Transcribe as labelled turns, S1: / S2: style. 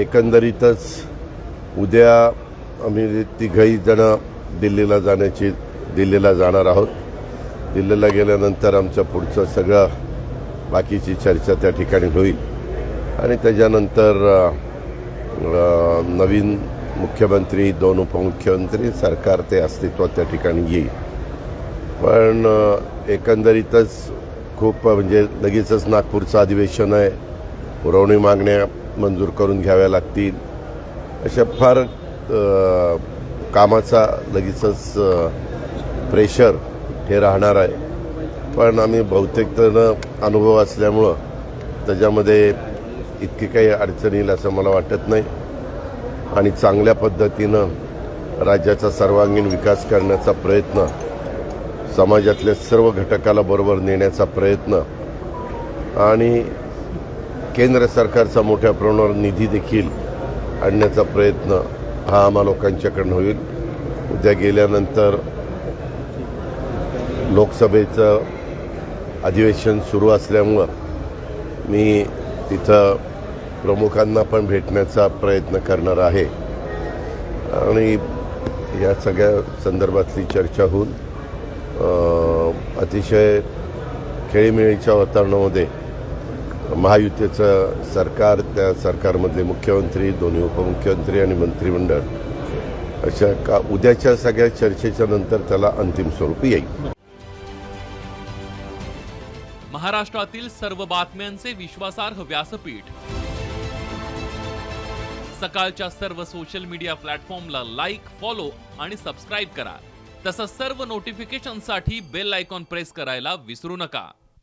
S1: एकंदरीतच उद्या आम्ही तिघंहीजण दिल्लीला जाण्याची दिल्लीला जाणार आहोत. दिल्लीला गेल्यानंतर आमचं पुढचं सगळं बाकीची चर्चा त्या ठिकाणी होईल. आणि त्याच्यानंतर नवीन मुख्यमंत्री दोन उपमुख्यमंत्री सरकार ते अस्तित्वात त्या ठिकाणी येईल. पण एकंदरीतच खूप म्हणजे लगेचच नागपूरचं अधिवेशन आहे. पुरवणी मागण्या मंजूर करून घ्याव्या लागतील. अशा फार कामाचा लगेचच प्रेशर हे राहणार आहे. पण आम्ही बहुतेक अनुभव असल्यामुळं त्याच्यामध्ये इतकी काही अडचण येईल असं मला वाटत नाही. आणि चांगल्या पद्धतीनं राज्याचा सर्वांगीण विकास करण्याचा प्रयत्न समाजातल्या सर्व घटकाला बरोबर नेण्याचा प्रयत्न आणि केंद्र सरकारचा मोठ्या प्रमाणावर निधी देखील आणण्याचा प्रयत्न हा आम्हा लोकांच्याकडनं होईल. उद्या गेल्यानंतर लोकसभेचं अधिवेशन सुरू असल्यामुळं मी तिथं प्रमुखांना पण भेटण्याचा प्रयत्न करणार आहे. आणि या सगळ्या संदर्भातली चर्चा होऊन अतिशय खेळीमेळीच्या वातावरणामध्ये महायुतीचं सरकार त्या सरकारमधले मुख्यमंत्री दोन्ही उपमुख्यमंत्री आणि मंत्रिमंडळ अशा का उद्याच्या सगळ्या चर्चेच्या नंतर त्याला अंतिम स्वरूप येईल.
S2: महाराष्ट्रातील सर्व बातम्यांचे विश्वासार्ह व्यासपीठ. सकाळच्या सर्व सोशल मीडिया प्लॅटफॉर्मला लाईक फॉलो आणि सबस्क्राईब करा. तसंच सर्व नोटिफिकेशनसाठी बेल आयकॉन प्रेस करायला विसरू नका.